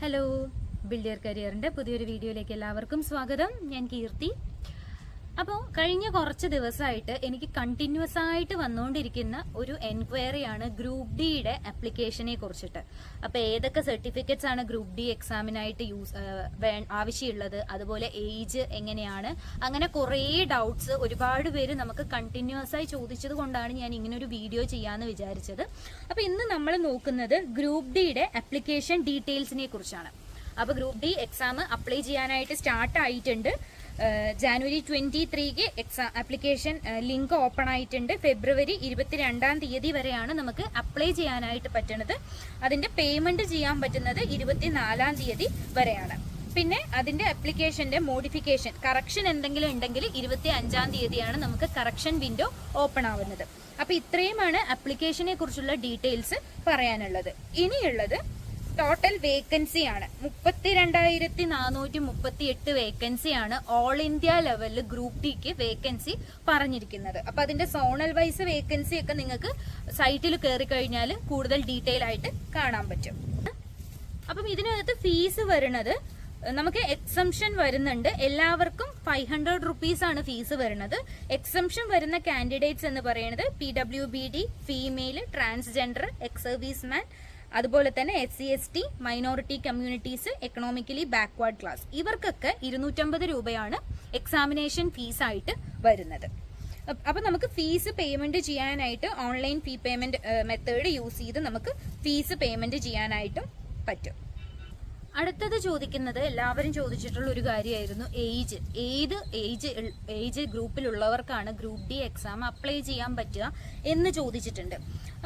Hello ബിൽഡിയർ കരിയറിന്റെ പുതിയൊരു വീഡിയോയിലേക്ക് എല്ലാവർക്കും സ്വാഗതം. ഞാൻ കീർത്തി. അപ്പോൾ കഴിഞ്ഞ കുറച്ച് ദിവസമായിട്ട് എനിക്ക് കണ്ടിന്യൂസ് ആയിട്ട് വന്നുകൊണ്ടിരിക്കുന്ന ഒരു എൻക്വയറി ആണ് ഗ്രൂപ്പ് ഡിയുടെ ആപ്ലിക്കേഷനെ കുറിച്ചിട്ട്. അപ്പോൾ ഏതൊക്കെ സർട്ടിഫിക്കറ്റ്സ് ആണ് ഗ്രൂപ്പ് ഡി എക്സാമിനായിട്ട് യൂസ് ആവശ്യമുള്ളത് അതുപോലെ ഏജ് എങ്ങനെയാണ് അങ്ങനെ കുറേ ഡൗട്ട്സ് ഒരുപാട് പേര് നമുക്ക് കണ്ടിന്യൂസ് ആയി ചോദിച്ചത് കൊണ്ടാണ് ഞാൻ ഇങ്ങനെ ഒരു വീഡിയോ ചെയ്യാമെന്ന് വിചാരിച്ചത്. അപ്പോൾ ഇന്ന് നമ്മൾ നോക്കുന്നത് ഗ്രൂപ്പ് ഡിയുടെ ആപ്ലിക്കേഷൻ ഡീറ്റെയിൽസിനെ കുറിച്ചാണ്. അപ്പോൾ ഗ്രൂപ്പ് ഡി എക്സാം അപ്ലൈ ചെയ്യാനായിട്ട് സ്റ്റാർട്ട് ആയിട്ടുണ്ട്. ജാനുവരി ട്വന്റി ത്രീക്ക് എക്സാം ആപ്ലിക്കേഷൻ ലിങ്ക് ഓപ്പൺ ആയിട്ടുണ്ട്. ഫെബ്രുവരി ഇരുപത്തിരണ്ടാം തീയതി വരെയാണ് നമുക്ക് അപ്ലൈ ചെയ്യാനായിട്ട് പറ്റുന്നത് അതിന്റെ പേയ്മെന്റ് ചെയ്യാൻ പറ്റുന്നത് ഇരുപത്തിനാലാം തീയതി വരെയാണ്. പിന്നെ അതിന്റെ അപ്ലിക്കേഷന്റെ മോഡിഫിക്കേഷൻ കറക്ഷൻ എന്തെങ്കിലും ഉണ്ടെങ്കിൽ ഇരുപത്തി അഞ്ചാം തീയതിയാണ് നമുക്ക് കറക്ഷൻ വിൻഡോ ഓപ്പൺ ആവുന്നത്. അപ്പോൾ ഇത്രയുമാണ് അപ്ലിക്കേഷനെ കുറിച്ചുള്ള ഡീറ്റെയിൽസ് പറയാനുള്ളത്. ഇനിയുള്ളത് ടോട്ടൽ വേക്കൻസി ആണ്. മുപ്പത്തിരണ്ടായിരത്തി നാനൂറ്റി മുപ്പത്തി എട്ട് വേക്കൻസി ആണ് ഓൾ ഇന്ത്യ ലെവലിൽ ഗ്രൂപ്പ് ഡിക്ക് വേക്കൻസി പറഞ്ഞിരിക്കുന്നത്. അപ്പൊ അതിന്റെ സോണൽ വൈസ് വേക്കൻസി ഒക്കെ നിങ്ങൾക്ക് സൈറ്റിൽ കയറി കഴിഞ്ഞാൽ കൂടുതൽ ഡീറ്റെയിൽ ആയിട്ട് കാണാൻ പറ്റും. അപ്പം ഇതിനകത്ത് ഫീസ് വരുന്നത് നമുക്ക് എക്സംഷൻ വരുന്നുണ്ട്. എല്ലാവർക്കും ഫൈവ് ഹൺഡ്രഡ് റുപ്പീസ് ആണ് ഫീസ് വരുന്നത്. എക്സംഷൻ വരുന്ന കാൻഡിഡേറ്റ്സ് എന്ന് പറയുന്നത് P W B D female transgender ex service man അതുപോലെ തന്നെ S C S T minority communities economically backward class ഇവർക്കൊക്കെ ഇരുന്നൂറ്റമ്പത് രൂപയാണ് എക്സാമിനേഷൻ ഫീസായിട്ട് വരുന്നത്. അപ്പം നമുക്ക് ഫീസ് പേയ്മെന്റ് ചെയ്യാനായിട്ട് online fee payment method use ചെയ്ത് നമുക്ക് ഫീസ് പേയ്മെന്റ് ചെയ്യാനായിട്ടും പറ്റും. അടുത്തത് ചോദിക്കുന്നത് എല്ലാവരും ചോദിച്ചിട്ടുള്ള ഒരു കാര്യമായിരുന്നു ഏജ്. ഏത് ഏജ് ഏജ് ഗ്രൂപ്പിലുള്ളവർക്കാണ് ഗ്രൂപ്പ് ഡി എക്സാം അപ്ലൈ ചെയ്യാൻ പറ്റുക എന്ന് ചോദിച്ചിട്ടുണ്ട്.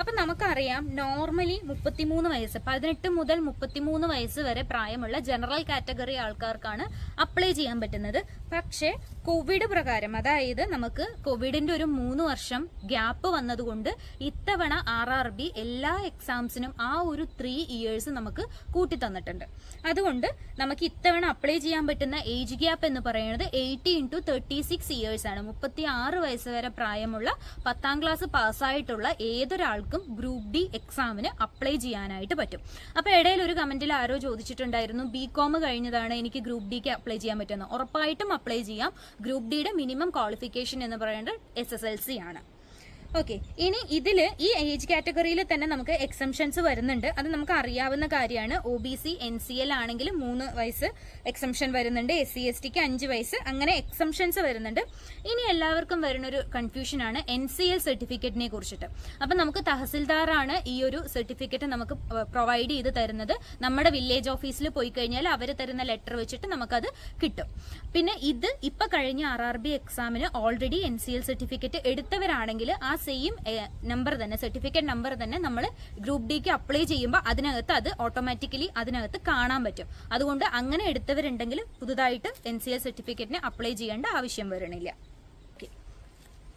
അപ്പം നമുക്കറിയാം നോർമലി മുപ്പത്തിമൂന്ന് വയസ്സ് പതിനെട്ട് മുതൽ മുപ്പത്തിമൂന്ന് വയസ്സ് വരെ പ്രായമുള്ള ജനറൽ കാറ്റഗറി ആൾക്കാർക്കാണ് അപ്ലൈ ചെയ്യാൻ പറ്റുന്നത്. പക്ഷേ കോവിഡ് പ്രകാരം അതായത് നമുക്ക് കോവിഡിന്റെ ഒരു മൂന്ന് വർഷം ഗ്യാപ്പ് വന്നതുകൊണ്ട് ഇത്തവണ ആർ ആർ ബി എല്ലാ എക്സാംസിനും ആ ഒരു ത്രീ ഇയേഴ്സ് നമുക്ക് കൂട്ടി തന്നിട്ടുണ്ട് അതുകൊണ്ട് നമുക്ക് ഇത്തവണ അപ്ലൈ ചെയ്യാൻ പറ്റുന്ന ഏജ് ഗ്യാപ്പ് എന്ന് പറയുന്നത് eighteen into thirty six years ആണ്. മുപ്പത്തി ആറ് വയസ്സ് വരെ പ്രായമുള്ള പത്താം ക്ലാസ് പാസ്സായിട്ടുള്ള ഏതൊരാൾക്കും ഗ്രൂപ്പ് ഡി എക്സാമിന് അപ്ലൈ ചെയ്യാനായിട്ട് പറ്റും. അപ്പോൾ ഇടയിൽ ഒരു കമന്റിൽ ആരോ ചോദിച്ചിട്ടുണ്ടായിരുന്നു ബി കോം കഴിഞ്ഞതാണ് എനിക്ക് ഗ്രൂപ്പ് ഡിക്ക് അപ്ലൈ ചെയ്യാൻ പറ്റുന്നത്. ഉറപ്പായിട്ടും അപ്ലൈ ചെയ്യാം. ഗ്രൂപ്പ് ഡിയുടെ മിനിമം ക്വാളിഫിക്കേഷൻ എന്ന് പറയുന്നത് എസ് എസ് എൽ സി ആണ്. ഓക്കെ ഇനി ഇതിൽ ഈ ഏജ് കാറ്റഗറിയിൽ തന്നെ നമുക്ക് എക്സംഷൻസ് വരുന്നുണ്ട്. അത് നമുക്ക് അറിയാവുന്ന കാര്യമാണ്. O B C N C L ആണെങ്കിൽ മൂന്ന് വയസ്സ് എക്സംഷൻ വരുന്നുണ്ട്. എസ് സി എസ് ടിക്ക് അഞ്ച് വയസ്സ്. അങ്ങനെ എക്സംഷൻസ് വരുന്നുണ്ട്. ഇനി എല്ലാവർക്കും വരുന്നൊരു കൺഫ്യൂഷൻ ആണ്. എൻ സി എൽ സർട്ടിഫിക്കറ്റിനെ കുറിച്ചിട്ട്. അപ്പൊ നമുക്ക് തഹസിൽദാറാണ് ഈ ഒരു സർട്ടിഫിക്കറ്റ് നമുക്ക് പ്രൊവൈഡ് ചെയ്ത് തരുന്നത്. നമ്മുടെ വില്ലേജ് ഓഫീസിൽ പോയി കഴിഞ്ഞാൽ അവർ തരുന്ന ലെറ്റർ വെച്ചിട്ട് നമുക്കത് കിട്ടും. പിന്നെ ഇത് ഇപ്പൊ കഴിഞ്ഞ ആർ ആർ ബി എക്സാമിന് already N C L certificate എടുത്തവരാണെങ്കിൽ ആ സെയിം നമ്പർ തന്നെ സർട്ടിഫിക്കറ്റ് നമ്പർ തന്നെ നമ്മൾ ഗ്രൂപ്പ് ഡിക്ക് അപ്ലൈ ചെയ്യുമ്പോൾ അതിനകത്ത് അത് ഓട്ടോമാറ്റിക്കലി അതിനകത്ത് കാണാൻ പറ്റും അതുകൊണ്ട് അങ്ങനെ എടുത്തവരുണ്ടെങ്കിൽ പുതുതായിട്ട് എൻ സി എൽ സർട്ടിഫിക്കറ്റിന് അപ്ലൈ ചെയ്യേണ്ട ആവശ്യം വരണില്ല.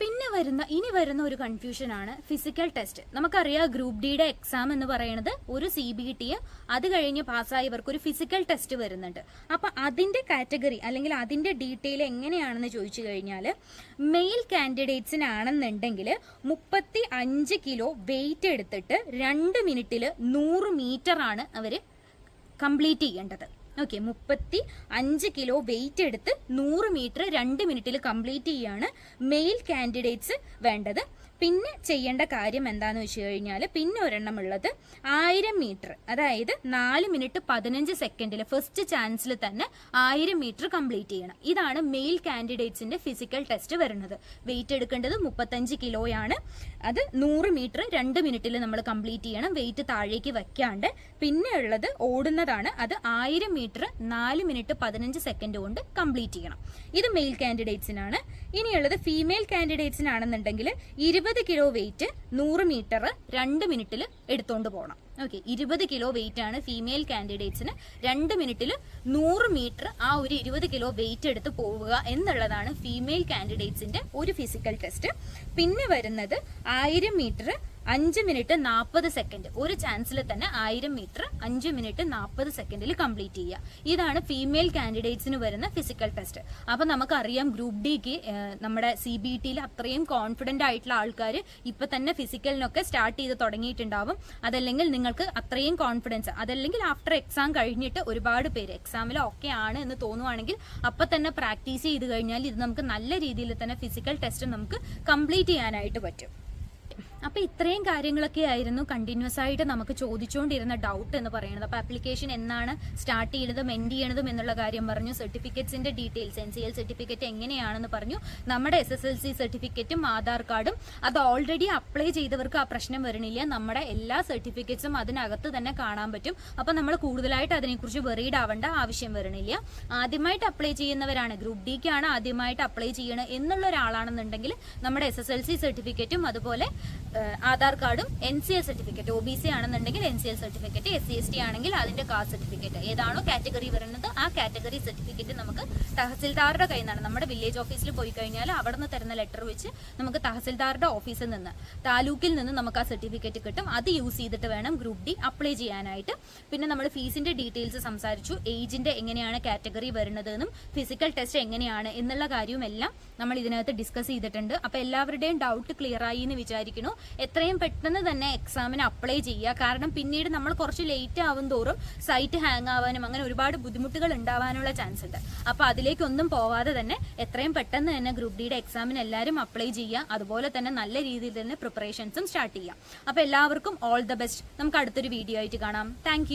പിന്നെ വരുന്ന ഇനി വരുന്ന ഒരു കൺഫ്യൂഷൻ ആണ് ഫിസിക്കൽ ടെസ്റ്റ് നമുക്കറിയാം ഗ്രൂപ്പ് ഡിയുടെ എക്സാം എന്ന് പറയുന്നത് ഒരു സി ബി ടി അത് കഴിഞ്ഞ് പാസ്സായവർക്ക് ഒരു ഫിസിക്കൽ ടെസ്റ്റ് വരുന്നുണ്ട്. അപ്പൊ അതിന്റെ കാറ്റഗറി അല്ലെങ്കിൽ അതിന്റെ ഡീറ്റെയിൽ എങ്ങനെയാണെന്ന് ചോദിച്ചു കഴിഞ്ഞാൽ മെയിൽ കാൻഡിഡേറ്റ്സിനാണെന്നുണ്ടെങ്കിൽ മുപ്പത്തി അഞ്ച് കിലോ വെയിറ്റ് എടുത്തിട്ട് രണ്ട് മിനിറ്റിൽ നൂറ് മീറ്റർ ആണ് അവർ കംപ്ലീറ്റ് ചെയ്യേണ്ടത്. ഓക്കെ മുപ്പത്തി അഞ്ച് കിലോ വെയിറ്റ് എടുത്ത് നൂറ് മീറ്റർ രണ്ട് മിനിറ്റിൽ കംപ്ലീറ്റ് ചെയ്യാണ് മെയിൽ കാൻഡിഡേറ്റ്സ് വേണ്ടത്. പിന്നെ ചെയ്യേണ്ട കാര്യം എന്താന്ന് വെച്ച് കഴിഞ്ഞാൽ പിന്നെ ഒരെണ്ണം ഉള്ളത് ആയിരം മീറ്റർ അതായത് നാല് മിനിറ്റ് പതിനഞ്ച് സെക്കൻഡിൽ ഫസ്റ്റ് ചാൻസിൽ തന്നെ ആയിരം മീറ്റർ കംപ്ലീറ്റ് ചെയ്യണം. ഇതാണ് മെയിൽ കാൻഡിഡേറ്റ്സിന്റെ ഫിസിക്കൽ ടെസ്റ്റ് വരുന്നത്. വെയിറ്റ് എടുക്കേണ്ടത് മുപ്പത്തഞ്ച് കിലോയാണ് അത് നൂറ് മീറ്റർ രണ്ട് മിനിറ്റിൽ നമ്മൾ കംപ്ലീറ്റ് ചെയ്യണം. വെയിറ്റ് താഴേക്ക് വയ്ക്കാണ്ട് പിന്നെ ഉള്ളത് ഓടുന്നതാണ്. അത് ആയിരം മീറ്റർ നാല് മിനിറ്റ് പതിനഞ്ച് സെക്കൻഡ് കൊണ്ട് കംപ്ലീറ്റ് ചെയ്യണം. ഇത് മെയിൽ കാൻഡിഡേറ്റ്സിനാണ്. ഇനിയുള്ളത് ഫീമെയിൽ കാൻഡിഡേറ്റ്സിനാണെന്നുണ്ടെങ്കിൽ ഇരുപത് കിലോ വെയിറ്റ് നൂറ് മീറ്റർ രണ്ട് മിനിറ്റിൽ എടുത്തുകൊണ്ട് പോകണം ഓക്കെ ഇരുപത് കിലോ വെയിറ്റ് ആണ് ഫീമെയിൽ കാൻഡിഡേറ്റ്സിന് രണ്ട് മിനിറ്റിൽ നൂറ് മീറ്റർ ആ ഒരു ഇരുപത് കിലോ വെയിറ്റ് എടുത്ത് പോവുക എന്നുള്ളതാണ് ഫീമെയിൽ കാൻഡിഡേറ്റ്സിന്റെ ഒരു ഫിസിക്കൽ ടെസ്റ്റ്. പിന്നെ വരുന്നത് ആയിരം മീറ്റർ അഞ്ച് മിനിറ്റ് നാൽപ്പത് സെക്കൻഡ്. ഒരു ചാൻസിൽ തന്നെ ആയിരം മീറ്റർ അഞ്ച് മിനിറ്റ് നാൽപ്പത് സെക്കൻഡിൽ കംപ്ലീറ്റ് ചെയ്യുക ഇതാണ് ഫീമെയിൽ കാൻഡിഡേറ്റ്സിന് വരുന്ന ഫിസിക്കൽ ടെസ്റ്റ് അപ്പം നമുക്കറിയാം ഗ്രൂപ്പ് ഡിക്ക് നമ്മുടെ സി ബി ടിയിൽ അത്രയും കോൺഫിഡന്റ് ആയിട്ടുള്ള ആൾക്കാർ ഇപ്പം തന്നെ ഫിസിക്കലിനൊക്കെ സ്റ്റാർട്ട് ചെയ്ത് തുടങ്ങിയിട്ടുണ്ടാവും. അതല്ലെങ്കിൽ നിങ്ങൾക്ക് അത്രയും കോൺഫിഡൻസ് അതല്ലെങ്കിൽ ആഫ്റ്റർ എക്സാം കഴിഞ്ഞിട്ട് ഒരുപാട് പേര് എക്സാമിൽ ഓക്കെ ആണ് എന്ന് തോന്നുവാണെങ്കിൽ അപ്പം തന്നെ പ്രാക്ടീസ് ചെയ്ത് കഴിഞ്ഞാൽ ഇത് നമുക്ക് നല്ല രീതിയിൽ തന്നെ ഫിസിക്കൽ ടെസ്റ്റ് നമുക്ക് കംപ്ലീറ്റ് ചെയ്യാനായിട്ട് പറ്റും. അപ്പൊ ഇത്രയും കാര്യങ്ങളൊക്കെ ആയിരുന്നു കണ്ടിന്യൂസ് ആയിട്ട് നമുക്ക് ചോദിച്ചുകൊണ്ടിരുന്ന ഡൗട്ട് എന്ന് പറയുന്നത്. അപ്പൊ ആപ്ലിക്കേഷൻ എന്നാണ് സ്റ്റാർട്ട് ചെയ്യുന്നതും എൻഡ് ചെയ്യണതും എന്നുള്ള കാര്യം പറഞ്ഞു. സർട്ടിഫിക്കറ്റ്സിന്റെ details N C L certificate എങ്ങനെയാണെന്ന് പറഞ്ഞു. നമ്മുടെ എസ് എസ് എൽ സി സർട്ടിഫിക്കറ്റും ആധാർ കാർഡും അത് ഓൾറെഡി അപ്ലൈ ചെയ്തവർക്ക് ആ പ്രശ്നം വരണില്ല. നമ്മുടെ എല്ലാ സർട്ടിഫിക്കറ്റ്സും അതിനകത്ത് തന്നെ കാണാൻ പറ്റും. അപ്പൊ നമ്മൾ കൂടുതലായിട്ട് അതിനെക്കുറിച്ച് വെറീഡ് ആവേണ്ട ആവശ്യം വരണില്ല. ആദ്യമായിട്ട് അപ്ലൈ ചെയ്യുന്നവരാണ്. ഗ്രൂപ്പ് ഡിക്കാണ് ആദ്യമായിട്ട് അപ്ലൈ ചെയ്യണം എന്നുള്ള ഒരാളാണെന്നുണ്ടെങ്കിൽ നമ്മുടെ എസ് എസ് എൽ സി സർട്ടിഫിക്കറ്റും അതുപോലെ ആധാർ കാർഡും N C L certificate O B C ആണെന്നുണ്ടെങ്കിൽ N C L certificate S C S T ആണെങ്കിൽ അതിന്റെ കാസ്റ്റ് സർട്ടിഫിക്കറ്റ് ഏതാണോ കാറ്റഗറി വരുന്നത് ആ കാറ്റഗറി സർട്ടിഫിക്കറ്റ് നമുക്ക് തഹസിൽദാറുടെ കയ്യിൽ നിന്നാണ്. നമ്മുടെ വില്ലേജ് ഓഫീസിൽ പോയി കഴിഞ്ഞാൽ അവിടെ നിന്ന് തരുന്ന ലെറ്റർ വെച്ച് നമുക്ക് തഹസിൽദാറുടെ ഓഫീസിൽ നിന്ന് താലൂക്കിൽ നിന്ന് നമുക്ക് ആ സർട്ടിഫിക്കറ്റ് കിട്ടും. അത് യൂസ് ചെയ്തിട്ട് വേണം ഗ്രൂപ്പ് ഡി അപ്ലൈ ചെയ്യാനായിട്ട്. പിന്നെ നമ്മൾ ഫീസിന്റെ ഡീറ്റെയിൽസ് സംസാരിച്ചു. ഏജിന്റെ എങ്ങനെയാണ് കാറ്റഗറി വരുന്നതെന്നും ഫിസിക്കൽ ടെസ്റ്റ് എങ്ങനെയാണ് എന്നുള്ള കാര്യവും എല്ലാം നമ്മൾ ഇതിനകത്ത് ഡിസ്കസ് ചെയ്തിട്ടുണ്ട്. അപ്പൊ എല്ലാവരുടെയും ഡൗട്ട് ക്ലിയർ ആയി എന്ന് വിചാരിക്കുന്നു. എത്രയും പെട്ടെന്ന് തന്നെ എക്സാമിന് അപ്ലൈ ചെയ്യുക. കാരണം പിന്നീട് നമ്മൾ കുറച്ച് ലേറ്റ് ആവും തോറും സൈറ്റ് ഹാങ് ആവാനും അങ്ങനെ ഒരുപാട് ബുദ്ധിമുട്ടുകൾ ഉണ്ടാവാനുള്ള ചാൻസ് ഉണ്ട്. അപ്പൊ അതിലേക്കൊന്നും പോവാതെ തന്നെ എത്രയും പെട്ടെന്ന് തന്നെ ഗ്രൂപ്പ് ഡിയുടെ എക്സാമിന് എല്ലാവരും അപ്ലൈ ചെയ്യുക. അതുപോലെ തന്നെ നല്ല രീതിയിൽ തന്നെ പ്രിപ്പറേഷൻസും സ്റ്റാർട്ട് ചെയ്യാം അപ്പൊ എല്ലാവർക്കും ഓൾ ദ ബെസ്റ്റ് നമുക്ക് അടുത്തൊരു വീഡിയോ ആയിട്ട് കാണാം. താങ്ക്